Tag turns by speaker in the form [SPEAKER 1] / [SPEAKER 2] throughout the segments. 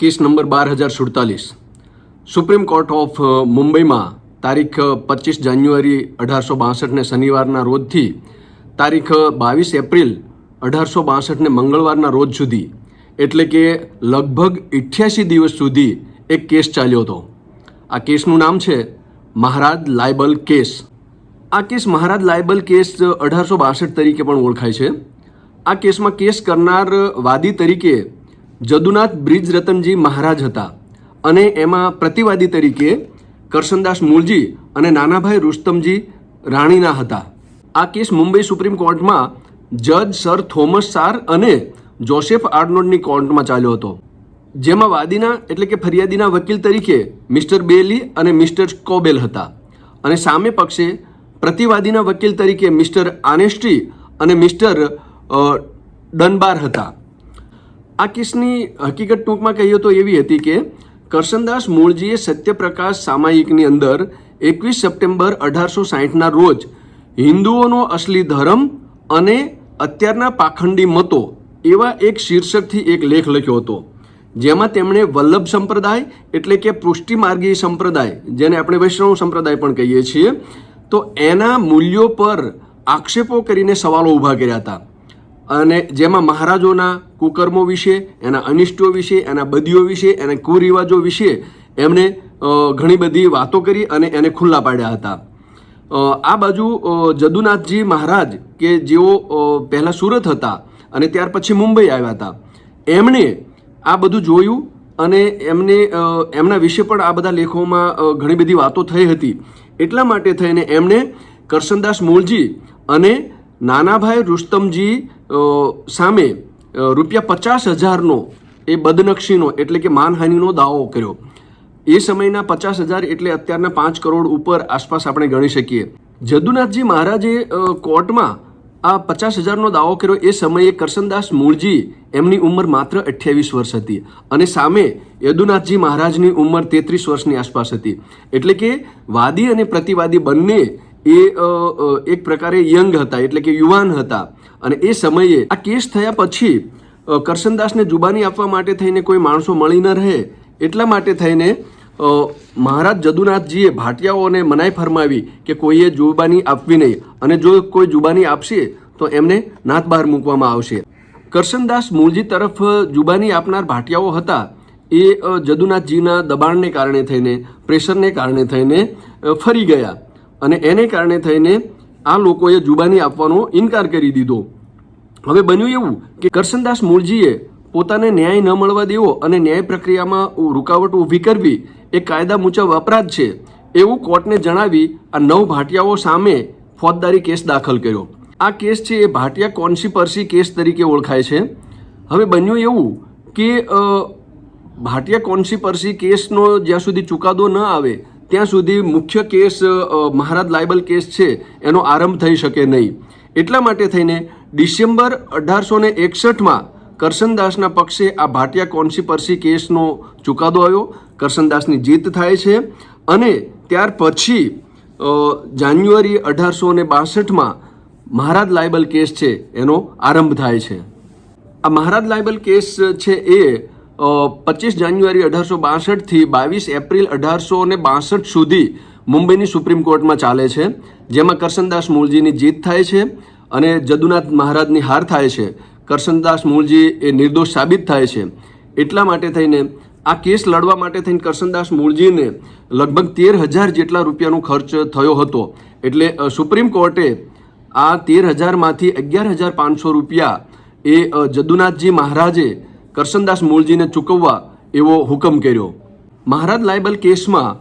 [SPEAKER 1] Case number બાર હજાર સુડતાલીસ. Supreme court of મુંબઈમાં તારીખ પચીસ જાન્યુઆરી અઢારસો બાસઠને શનિવારના રોજથી તારીખ બાવીસ એપ્રિલ અઢારસો બાસઠને મંગળવારના રોજ સુધી, એટલે કે લગભગ અઠ્યાસી દિવસ સુધી એક કેસ ચાલ્યો હતો. આ કેસનું નામ છે મહારાજ લાયબલ કેસ. આ કેસ મહારાજ લાયબલ કેસ, અઢારસો બાસઠ તરીકે પણ ઓળખાય છે. આ કેસમાં કેસ કરનાર વાદી તરીકે જદુનાથ બ્રિજ રતનજી મહારાજ હતા અને એમાં પ્રતિવાદી તરીકે કરશનદાસ મૂળજી અને નાનાભાઈ રુસ્તમજી રાણીના હતા. આ કેસ મુંબઈ સુપ્રીમ કોર્ટમાં જજ સર થોમસ સાર અને જોસેફ આર્નોલ્ડની કોર્ટમાં ચાલ્યો હતો. જેમાં વાદીના એટલે કે ફરિયાદીના વકીલ તરીકે મિસ્ટર બેલી અને મિસ્ટર સ્કોબેલ હતા અને સામે પક્ષે પ્રતિવાદીના વકીલ તરીકે મિસ્ટર આનેસ્ટ્રી અને મિસ્ટર ડનબાર હતા. આ કેસની હકીકત ટૂંકમાં કહીએ તો એવી હતી કે કરશનદાસ મૂળજીએ સત્યપ્રકાશ સામાયિકની અંદર એકવીસ સપ્ટેમ્બર અઢારસો સાહીઠના રોજ હિન્દુઓનો અસલી ધર્મ અને અત્યારના પાખંડી મતો એવા એક શીર્ષકથી એક લેખ લખ્યો હતો. જેમાં તેમણે વલ્લભ સંપ્રદાય એટલે કે પૃષ્ટિમાર્ગી સંપ્રદાય, જેને આપણે વૈષ્ણવ સંપ્રદાય પણ કહીએ છીએ, તો એના મૂલ્યો પર આક્ષેપો કરીને સવાલો ઊભા કર્યા હતા. અને જેમાં મહારાજોના કુકર્મો વિશે, એના અનિષ્ટો વિશે, એના બદીઓ વિશે, એના કુરિવાજો વિશે એમણે ઘણી બધી વાતો કરી અને એને ખુલ્લા પાડ્યા હતા. આ બાજુ જદુનાથજી મહારાજ કે જેઓ પહેલાં સુરત હતા અને ત્યાર પછી મુંબઈ આવ્યા હતા, એમણે આ બધું જોયું અને એમને એમના વિશે પણ આ બધા લેખોમાં ઘણી બધી વાતો થઈ હતી. એટલા માટે થઈને એમણે કરશનદાસ મૂળજી અને નાનાભાઈ રુસ્તમજી સામે રૂપિયા પચાસ હજારનો એ બદનક્ષીનો એટલે કે માનહાનિનો દાવો કર્યો. એ સમયના પચાસ હજાર એટલે અત્યારના પાંચ કરોડ ઉપર આસપાસ આપણે ગણી શકીએ. જદુનાથજી મહારાજે કોર્ટમાં આ પચાસ હજારનો દાવો કર્યો. એ સમયે કરશનદાસ મૂળજી એમની ઉંમર માત્ર અઠ્યાવીસ વર્ષ હતી અને સામે યદુનાથજી મહારાજની ઉંમર તેત્રીસ વર્ષની આસપાસ હતી. એટલે કે વાદી અને પ્રતિવાદી બંને એ એક પ્રકારે યંગ હતા, એટલે કે યુવાન હતા. અને એ સમયે આ કેસ થયા પછી કરશનદાસને જુબાની આપવા માટે થઈને કોઈ માણસો મળી ન રહે, એટલા માટે થઈને મહારાજ જદુનાથજીએ ભાટિયાઓને મનાઈ ફરમાવી કે કોઈએ જુબાની આપવી નહીં. અને જો કોઈ જુબાની આપશે, તો એમને નાત બહાર મૂકવામાં આવશે. કરશનદાસ મૂળજી તરફ જુબાની આપનાર ભાટિયાઓ હતા. એ જદુનાથજીના દબાણને કારણે થઈને, પ્રેશરને કારણે થઈને ફરી ગયા. અને એને કારણે થઈને આ લોકોએ જુબાની આપવાનો ઇનકાર કરી દીધો. હવે બન્યું એવું કે કરશનદાસ મૂળજીએ પોતાને ન્યાય ન મળવા દેવો અને ન્યાય પ્રક્રિયામાં રૂકાવટ ઊભી કરવી એ કાયદા મુજબ અપરાધ છે એવું કોર્ટને જણાવી આ નવ ભાટિયાઓ સામે ફોજદારી કેસ દાખલ કર્યો. આ કેસ છે એ ભાટિયા કોન્સિપર્સી કેસ તરીકે ઓળખાય છે. હવે બન્યું એવું કે ભાટિયા કોન્સિપર્સી કેસનો જ્યાં સુધી ચુકાદો ન આવે ત્યાં સુધી મુખ્ય કેસ મહારાજ લાયબલ કેસ છે, એનો આરંભ થઈ શકે નહીં. એટલા માટે થઈને ડિસેમ્બર અઢારસો ને એકસઠમાં કરશનદાસના પક્ષે આ ભાટિયા કોન્સિપર્સી કેસનો ચુકાદો આવ્યો. કરશનદાસની જીત થાય છે અને ત્યાર પછી જાન્યુઆરી અઢારસો ને બાસઠમાં મહારાજ લાયબલ કેસ છે, એનો આરંભ થાય છે. આ મહારાજ લાયબલ કેસ છે એ પચીસ જાન્યુઆરી અઢારસો બાસઠથી બાવીસ એપ્રિલ અઢારસો ને બાસઠ સુધી મુંબઈની સુપ્રીમ કોર્ટમાં ચાલે છે, જેમાં કરશનદાસ મૂળજીની જીત થાય છે અને જદુનાથ મહારાજની હાર થાય છે. કરશનદાસ મૂળજી એ નિર્દોષ સાબિત થાય છે. એટલા માટે થઈને, આ કેસ લડવા માટે થઈને કરશનદાસ મૂળજીને લગભગ તેર હજાર જેટલા રૂપિયાનો ખર્ચ થયો હતો. એટલે સુપ્રીમ કોર્ટે આ તેર હજારમાંથી અગિયાર હજાર પાંચસો રૂપિયા એ જદુનાથજી મહારાજે કરશનદાસ મૂળજીને ચૂકવવા એવો હુકમ કર્યો. મહારાજ લાયબલ કેસમાં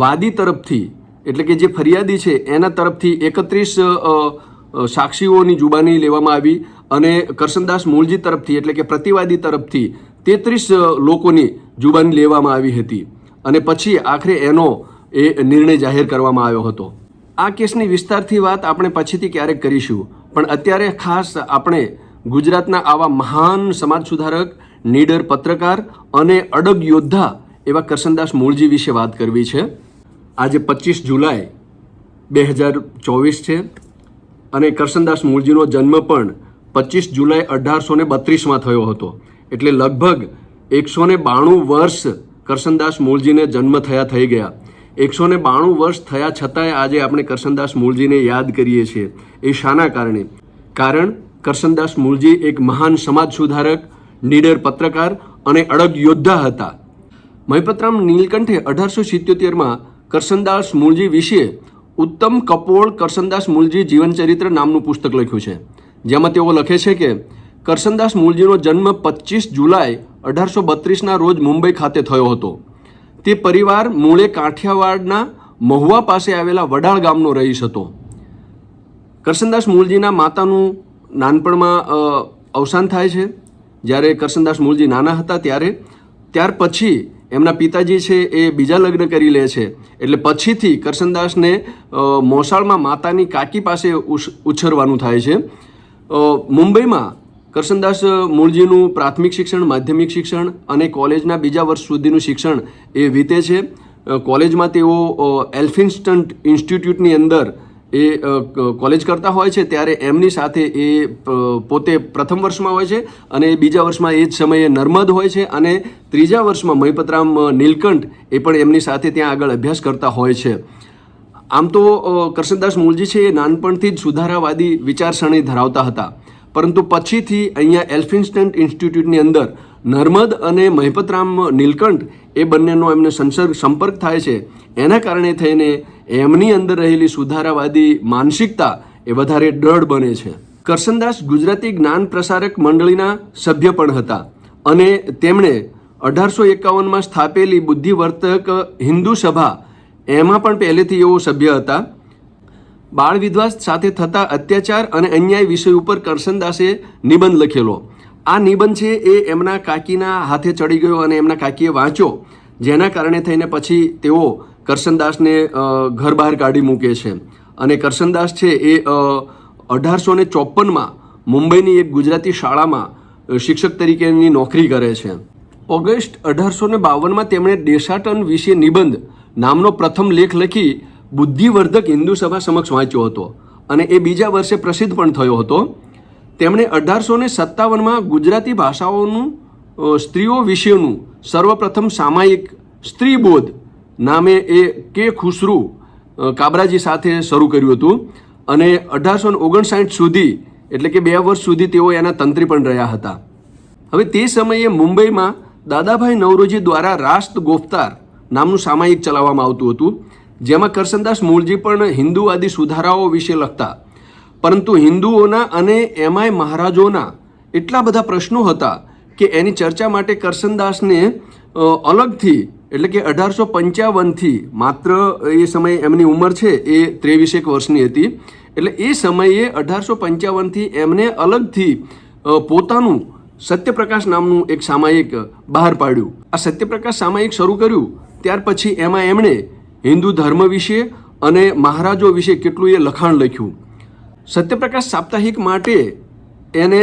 [SPEAKER 1] વાદી તરફથી, એટલે કે જે ફરિયાદી છે, એના તરફથી એકત્રીસ સાક્ષીઓની જુબાની લેવામાં આવી અને કરશનદાસ મૂળજી તરફથી, એટલે કે પ્રતિવાદી તરફથી તેત્રીસ લોકોની જુબાની લેવામાં આવી હતી. અને પછી આખરે એનો એ નિર્ણય જાહેર કરવામાં આવ્યો હતો. આ કેસની વિસ્તારથી વાત આપણે પછીથી ક્યારેક કરીશું. પણ અત્યારે ખાસ આપણે ગુજરાતના આવા મહાન સમાજ સુધારક નીડર પત્રકાર અને અડગ યોદ્ધા એવા કરશનદાસ મૂળજી વિશે વાત કરવી છે. આજે પચીસ જુલાઈ બે હજાર ચોવીસ છે અને કરશનદાસ મૂળજીનો જન્મ પણ પચીસ જુલાઈ અઢારસો ને બત્રીસમાં થયો હતો. એટલે લગભગ એકસો ને બાણું વર્ષ કરશનદાસ મૂળજીને જન્મ થયા થઈ ગયા. એકસો ને બાણું વર્ષ થયા છતાંય આજે આપણે કરશનદાસ મૂળજીને યાદ કરીએ છીએ. એ શાના કારણે. કારણ કરશનદાસ મૂળજી એક મહાન સમાજ સુધારક નીડર પત્રકાર અને અડગ યોદ્ધા હતા. મહિપતરામ નીલકંઠે અઢારસો સિત્યોતેરમાં કરસનદાસ મૂળજી વિશે ઉત્તમ કપોળ કરશનદાસ મૂળજી જીવનચરિત્ર નામનું પુસ્તક લખ્યું છે. જેમાં તેઓ લખે છે કે કરસનદાસ મૂળજીનો જન્મ પચીસ જુલાઈ અઢારસો બત્રીસના રોજ મુંબઈ ખાતે થયો હતો. તે પરિવાર મૂળે કાઠિયાવાડના મહુવા પાસે આવેલા વડાળ ગામનો રહીશ હતો. કરશનદાસ મૂળજીના માતાનું નાનપણમાં અવસાન થાય છે. જ્યારે કરશનદાસ મૂળજી નાના હતા ત્યારે, ત્યાર પછી એમના પિતાજી છે એ બીજા લગ્ન કરી લે છે. એટલે પછીથી કરશનદાસને મોસાળમાં માતાની કાકી પાસે ઉછ- ઉછરવાનું થાય છે. મુંબઈમાં કરશનદાસ મૂળજીનું પ્રાથમિક શિક્ષણ, માધ્યમિક શિક્ષણ અને કોલેજના બીજા વર્ષ સુધીનું શિક્ષણ એ વીતે છે. કોલેજમાં તેઓ એલ્ફિન્સ્ટન્ટ એલ્ફિન્સ્ટન ઇન્સ્ટિટ્યૂટની અંદર એ કોલેજ કરતા હોય છે, ત્યારે એમની સાથે એ પોતે પ્રથમ વર્ષમાં હોય છે અને બીજા વર્ષમાં એ જ સમયે નર્મદ હોય છે અને ત્રીજા વર્ષમાં મહિપતરામ નીલકંઠ એ પણ એમની સાથે ત્યાં આગળ અભ્યાસ કરતા હોય છે. આમ તો કૃષ્ણદાસ મૂળજી છે એ નાનપણથી જ સુધારાવાદી વિચારસરણી ધરાવતા હતા. પરંતુ પછીથી અહીંયા એલ્ફિન્સ્ટન ઇન્સ્ટિટ્યૂટની અંદર નર્મદ અને મહિપતરામ નીલકંઠ એ બંનેનો એમને સંસર્ગ સંપર્ક થાય છે. એના કારણે થઈને એમની અંદર રહેલી સુધારાવાદી માનસિકતા એ વધારે દ્રઢ બને છે. કરશનદાસ ગુજરાતી જ્ઞાન પ્રસારક મંડળીના સભ્ય પણ હતા અને તેમણે અઢારસો એકાવનમાં સ્થાપેલી બુદ્ધિવર્તક હિન્દુ સભા એમાં પણ પહેલેથી એવો સભ્ય હતા. બાળ વિધવા સાથે થતા અત્યાચાર અને અન્યાય વિષય ઉપર કરશનદાસે નિબંધ લખેલો. આ નિબંધ છે, એ એમના કાકીના હાથે ચડી ગયો અને એમના કાકીએ વાંચ્યો, જેના કારણે થઈને પછી તેઓ કરશનદાસને ઘર બહાર કાઢી મૂકે છે. અને કરશનદાસ છે એ અઢારસો ને ચોપનમાં મુંબઈની એક ગુજરાતી શાળામાં શિક્ષક તરીકેની નોકરી કરે છે. ઓગસ્ટ અઢારસો ને બાવનમાં તેમણે દેશાટન વિશે નિબંધ નામનો પ્રથમ લેખ લખી બુદ્ધિવર્ધક હિન્દુ સભા સમક્ષ વાંચ્યો હતો. અને એ બીજા વર્ષે પ્રસિદ્ધ પણ થયો હતો. તેમણે અઢારસો ને સત્તાવનમાં ગુજરાતી ભાષાઓનું સ્ત્રીઓ વિશેનું સર્વપ્રથમ સામાયિક સ્ત્રીબોધ નામે એ કે ખુસરુ કાબરાજી સાથે શરૂ કર્યું હતું અને અઢારસો ઓગણસાઠ સુધી, એટલે કે બે વર્ષ સુધી તેઓ એના તંત્રી પણ રહ્યા હતા. હવે તે સમયે મુંબઈમાં દાદાભાઈ નવરોજી દ્વારા રાષ્ટ્ર ગોફતાર નામનું સામાયિક ચલાવવામાં આવતું હતું, જેમાં કરસનદાસ મૂળજી પણ હિન્દુવાદી સુધારાઓ વિશે લખતા પરંતુ હિન્દુઓના અને એમાંય મહારાજોના એટલા બધા પ્રશ્નો હતા કે એની ચર્ચા માટે કરશનદાસને અલગથી એટલે કે અઢારસો પંચાવનથી માત્ર એ સમયે એમની ઉંમર છે એ ત્રેવીસેક વર્ષની હતી. એટલે એ સમયે અઢારસો પંચાવનથી એમને અલગથી પોતાનું સત્યપ્રકાશ નામનું એક સામાયિક બહાર પાડ્યું. આ સત્યપ્રકાશ સામાયિક શરૂ કર્યું ત્યાર પછી એમાં એમણે હિન્દુ ધર્મ વિશે અને મહારાજો વિશે કેટલું એ લખાણ લખ્યું. સત્યપ્રકાશ સાપ્તાહિક માટે એને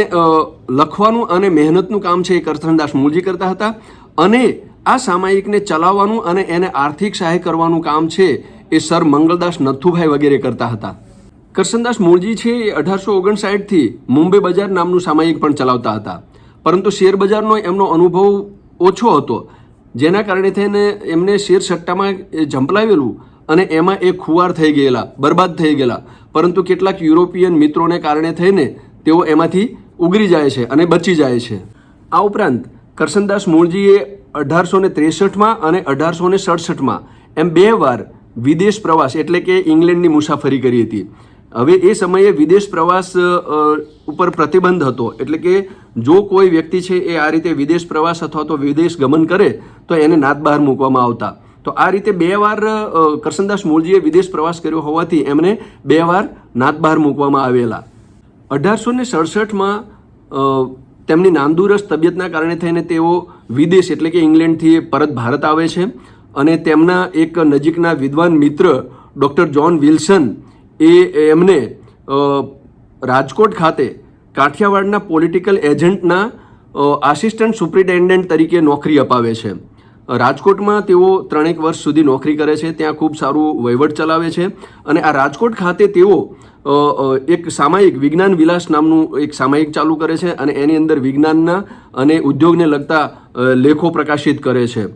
[SPEAKER 1] લખવાનું અને મહેનતનું કામ છે એ કરથનદાસ મૂળજી કરતા હતા. અને આ સામાયિકને ચલાવવાનું અને એને આર્થિક સહાય કરવાનું કામ છે એ સર મંગળદાસ નથુભાઈ વગેરે કરતા હતા. કરશનદાસ મૂળજી છે એ અઢારસો ઓગણસાઠથી મુંબઈ બજાર નામનું સામાયિક પણ ચલાવતા હતા. પરંતુ શેર બજારનો એમનો અનુભવ ઓછો હતો, જેના કારણે થઈને એમને શેર સટ્ટામાં ઝંપલાવેલું અને એમાં એ ખુવાર થઈ ગયેલા, બરબાદ થઈ ગયેલા. પરંતુ કેટલાક યુરોપિયન મિત્રોને કારણે થઈને તેઓ એમાંથી ઉગરી જાય છે અને બચી જાય છે. આ ઉપરાંત, કરશનદાસ મૂળજીએ અઢારસો ને ત્રેસઠમાં અને અઢારસો ને સડસઠમાં એમ બે વાર વિદેશ પ્રવાસ, એટલે કે ઇંગ્લેન્ડની મુસાફરી કરી હતી. હવે એ સમયે વિદેશ પ્રવાસ ઉપર પ્રતિબંધ હતો. એટલે કે જો કોઈ વ્યક્તિ છે એ આ રીતે વિદેશ પ્રવાસ અથવા તો વિદેશ ગમન કરે, તો એને નાદ બહાર મૂકવામાં આવતા. તો આ રીતે બે વાર કરસનદાસ મૂળજીએ વિદેશ પ્રવાસ કર્યો હોવાથી એમને બે વાર નાત બહાર મૂકવામાં આવેલા. અઢારસો ને સડસઠમાં તેમની નાંદુરસ તબિયતના કારણે થઈને તેઓ વિદેશ એટલે કે ઇંગ્લેન્ડથી પરત ભારત આવે છે અને તેમના એક નજીકના વિદ્વાન મિત્ર ડૉક્ટર જ્હોન વિલ્સન એ એમને રાજકોટ ખાતે કાઠિયાવાડના પોલિટિકલ એજન્ટના આસિસ્ટન્ટ સુપ્રિન્ટેન્ડન્ટ તરીકે નોકરી અપાવે છે. રાજકોટમાં તેઓ ત્રણેક વર્ષ સુધી નોકરી કરે છે, ત્યાં ખૂબ સારું વહીવટ ચલાવે છે અને આ રાજકોટ ખાતે તેઓ એક સામાયિક વિજ્ઞાન વિલાસ નામનું એક સામાયિક ચાલુ કરે છે અને એની અંદર વિજ્ઞાનના અને ઉદ્યોગને લગતા લેખો પ્રકાશિત કરે છે.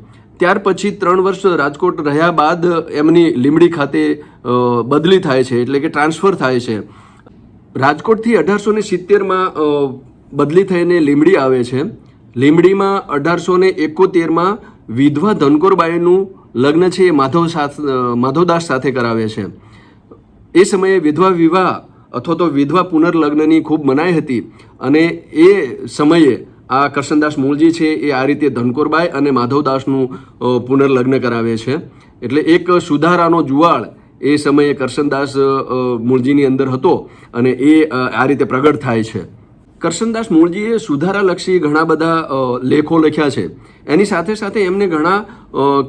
[SPEAKER 1] ત્યાર પછી ત્રણ વર્ષ રાજકોટ રહ્યા બાદ એમની લીમડી ખાતે બદલી થાય છે, એટલે કે ટ્રાન્સફર થાય છે. રાજકોટથી અઢારસો ને સિત્તેરમાં બદલી થઈને લીમડી આવે છે. લીમડીમાં અઢારસો ને એકોતેરમાં વિધવા ધનકોરબાઈનું લગ્ન છે એ માધવ માધવદાસ સાથે કરાવે છે. એ સમયે વિધવા વિવાહ અથવા તો વિધવા પુનર્લગ્નની ખૂબ મનાઈ હતી અને એ સમયે આ કરશનદાસ મૂળજી છે એ આ રીતે ધનકોરબાઈ અને માધવદાસનું પુનર્લગ્ન કરાવે છે. એટલે એક સુધારાનો જુવાળ એ સમયે કરશનદાસ મૂળજીની અંદર હતો અને એ આ રીતે પ્રગટ થાય છે. કરશનદાસ મૂળજીએ સુધારાલક્ષી ઘણા બધા લેખો લખ્યા છે. એની સાથે સાથે એમને ઘણા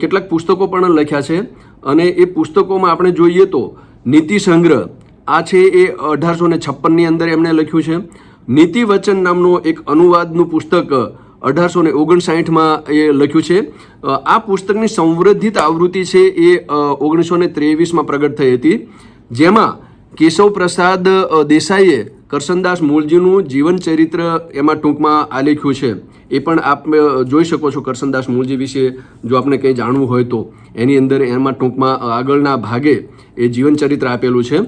[SPEAKER 1] કેટલાક પુસ્તકો પણ લખ્યા છે. અને એ પુસ્તકોમાં આપણે જોઈએ તો નીતિ સંગ્રહ, આ છે એ અઢારસો ને છપ્પનની અંદર એમણે લખ્યું છે. નીતિ વચન નામનું એક અનુવાદનું પુસ્તક અઢારસો ને ઓગણસાઠમાં એ લખ્યું છે. આ પુસ્તકની સંવર્ધિત આવૃત્તિ છે એ ઓગણીસો ને ત્રેવીસમાં પ્રગટ થઈ હતી. જેમાં કેશવ પ્રસાદ દેસાઈએ કરશનદાસ મૂળજીનું જીવન ચરિત્ર એમાં ટૂંકમાં આલેખ્યું છે. એ પણ આપ જોઈ શકો છો કરશનદાસ મૂળજી વિશે, જો આપને કંઈ જાણવું હોય તો. એની અંદર એમાં ટૂંકમાં આગળના ભાગે એ જીવન ચરિત્ર આપેલું છે.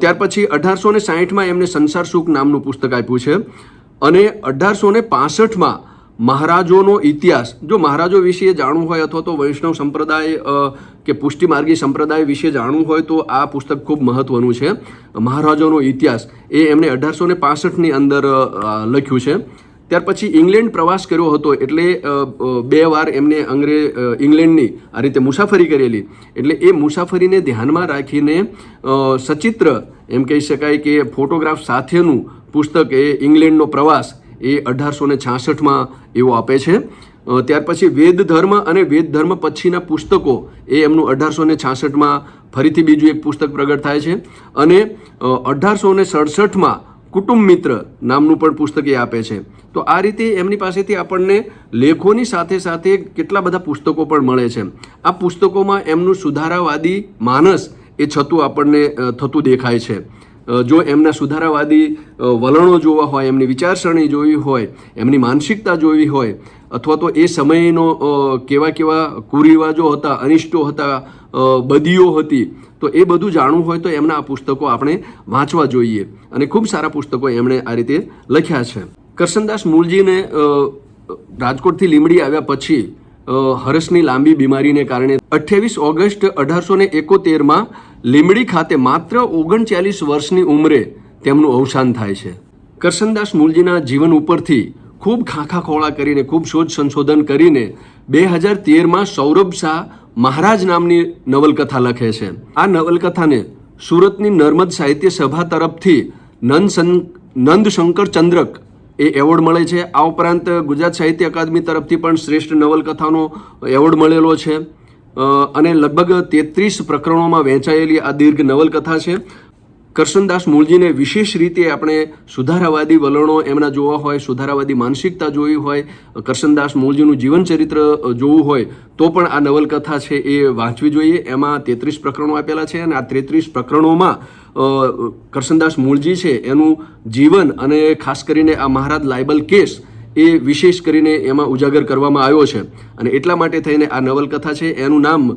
[SPEAKER 1] ત્યાર પછી અઢારસો ને સાહીઠમાં એમને સંસાર સુખ નામનું પુસ્તક આપ્યું છે. અને અઢારસો ને પાસઠમાં મહારાજોનો ઇતિહાસ. જો મહારાજો વિશે જાણવું હોય અથવા તો વૈષ્ણવ સંપ્રદાય કે પુષ્ટિમાર્ગી સંપ્રદાય વિશે જાણવું હોય તો આ પુસ્તક ખૂબ મહત્વનું છે. મહારાજોનો ઇતિહાસ. એ એમણે અઢારસો ને પાસઠની અંદર લખ્યું છે. ત્યાર પછી ઇંગ્લેન્ડ પ્રવાસ કર્યો હતો એટલે બે વાર એમને અંગ્રે ઇંગ્લેન્ડની આ રીતે મુસાફરી કરેલી. એટલે એ મુસાફરીને ધ્યાનમાં રાખીને સચિત્ર એમ કહી શકાય કે ફોટોગ્રાફ સાથેનું પુસ્તક એ ઇંગ્લેન્ડનો પ્રવાસ એ અઢારસો ને છાસઠમાં એવો આપે છે. ત્યાર પછી વેદ ધર્મ અને વેદ ધર્મ પછીના પુસ્તકો એ એમનું અઢારસો ને છાસઠમાં ફરીથી બીજું એક પુસ્તક પ્રગટ થાય છે. અને અઢારસો ને સડસઠમાં કુટુંબ મિત્ર નામનું પણ પુસ્તક એ આપે છે. તો આ રીતે એમની પાસેથી આપણને લેખોની સાથે સાથે કેટલા બધા પુસ્તકો પણ મળે છે. આ પુસ્તકોમાં એમનું સુધારાવાદી માનસ એ છતું આપણને થતું દેખાય છે. જો એમના સુધારાવાદી વલણો જોવા હોય, એમની વિચારસરણી જોવી હોય, એમની માનસિકતા જોવી હોય, અથવા તો એ સમયનો કેવા કેવા કુરિવાજો હતા, અનિષ્ટો હતા બદીઓ હતી, તો એ બધું જાણવું હોય તો એમના આ પુસ્તકો આપણે વાંચવા જોઈએ. અને ખૂબ સારા પુસ્તકો એમણે આ રીતે લખ્યા છે. કરશનદાસ મૂળજીને રાજકોટથી લીમડી આવ્યા પછી અ, હરસની લાંબી બીમારીને કારણે અઠ્યાવીસ ઓગસ્ટ અઢારસો ને એકોતેરમાં લીમડી ખાતે માત્ર ઓગણચાલીસ વર્ષની ઉંમરે તેમનું અવસાન થાય છે. કરશનદાસ મૂળજીના જીવન ઉપરથી ખૂબ ખાખા ખોળા કરીને ખૂબ શોધ સંશોધન કરીને બે હજાર તેરમાં સૌરભ શાહ મહારાજ નામની નવલકથા લખે છે. આ નવલકથાને સુરતની નર્મદ સાહિત્ય સભા તરફથી નંદ નંદશંકર નંદ શંકર ચંદ્રક એ એવોર્ડ મળે છે. આ ઉપરાંત ગુજરાત સાહિત્ય અકાદમી તરફથી પણ શ્રેષ્ઠ નવલકથાનો એવોર્ડ મળેલો છે. અને લગભગ તેત્રીસ પ્રકરણોમાં વહેંચાયેલી આ દીર્ઘ નવલકથા છે. કરશનદાસ મૂળજીને વિશેષ રીતે આપણે સુધારાવાદી વલણો એમના જોવા હોય, સુધારાવાદી માનસિકતા જોવી હોય, કરશનદાસ મૂળજીનું જીવન ચરિત્ર જોવું હોય, તો પણ આ નવલકથા છે એ વાંચવી જોઈએ. એમાં તેત્રીસ પ્રકરણો આપેલા છે અને આ તેત્રીસ પ્રકરણોમાં કરશનદાસ મૂળજી છે એનું જીવન અને ખાસ કરીને આ મહારાજ લાયબલ કેસ એ વિશેષ કરીને એમાં ઉજાગર કરવામાં આવ્યો છે. અને એટલા માટે થઈને આ નવલકથા છે. એનું નામ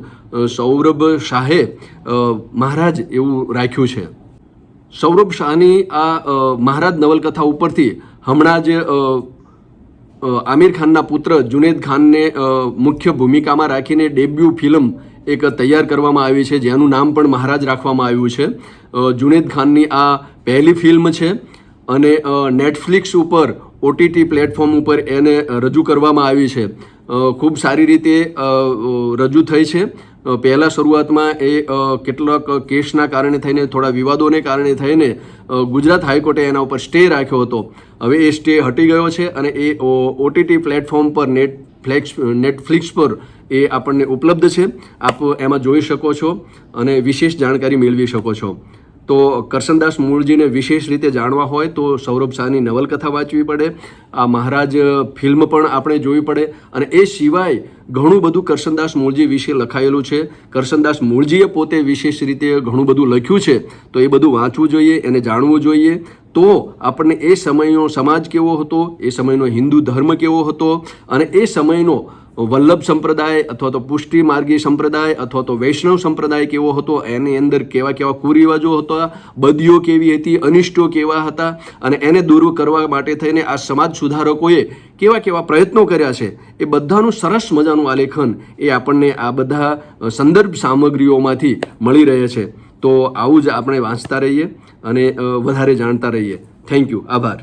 [SPEAKER 1] સૌરભ શાહે મહારાજ એવું રાખ્યું છે. સૌરભ શાહની આ મહારાજ નવલકથા ઉપરથી હમણાં જ આમિર ખાનના પુત્ર જુનેદ ખાનને મુખ્ય ભૂમિકામાં રાખીને ડેબ્યુ ફિલ્મ એક તૈયાર કરવામાં આવી છે, જેનું નામ પણ મહારાજ રાખવામાં આવ્યું છે. જુનેદ ખાનની આ પહેલી ફિલ્મ છે અને નેટફ્લિક્સ ઉપર, ઓટીટી પ્લેટફોર્મ ઉપર એને રજૂ કરવામાં આવી છે. ખૂબ સારી રીતે રજૂ થઈ છે. પહેલા શરૂઆતમાં એ કેટલાક કેસના કારણે થઈને, થોડા વિવાદોને કારણે થઈને ગુજરાત હાઈકોર્ટે એના ઉપર સ્ટે રાખ્યો હતો. હવે એ સ્ટે હટી ગયો છે અને એ ઓટીટી પ્લેટફોર્મ પર નેટફ્લેક્સ નેટફ્લિક્સ પર એ આપણને ઉપલબ્ધ છે. આપ એમાં જોઈ શકો છો અને વિશેષ જાણકારી મેળવી શકો છો. તો કરશનદાસ મૂળજીને વિશેષ રીતે જાણવા હોય તો સૌરભ શાહની નવલકથા વાંચવી પડે, આ મહારાજ ફિલ્મ પણ આપણે જોવી પડે અને એ સિવાય ઘણું બધું કરશનદાસ મૂળજી વિશે લખાયેલું છે. કરશનદાસ મૂળજીએ પોતે વિશેષ રીતે ઘણું બધું લખ્યું છે, તો એ બધું વાંચવું જોઈએ, એને જાણવું જોઈએ. તો આપણને એ સમયનો સમાજ કેવો હતો, એ સમયનો હિન્દુ ધર્મ કેવો હતો અને એ સમયનો વલ્લભ સંપ્રદાય અથવા તો પુષ્ટિ માર્ગી સંપ્રદાય અથવા તો વૈષ્ણવ સંપ્રદાય કેવો હતો, એની અંદર કેવા કેવા કુરિવાજો હતા, બદીઓ કેવી હતી, અનિષ્ટો કેવા હતા અને એને દૂર કરવા માટે થઈને આ સમાજ સુધારકોએ કેવા કેવા પ્રયત્નો કર્યા છે, એ બધાનું સરસ મજાનું આલેખન એ આપણને આ બધા સંદર્ભ સામગ્રીઓમાંથી મળી રહે છે. તો આવું જ આપણે વાંચતા રહીએ અને વધારે જાણતા રહીએ. થેન્ક યુ આભાર.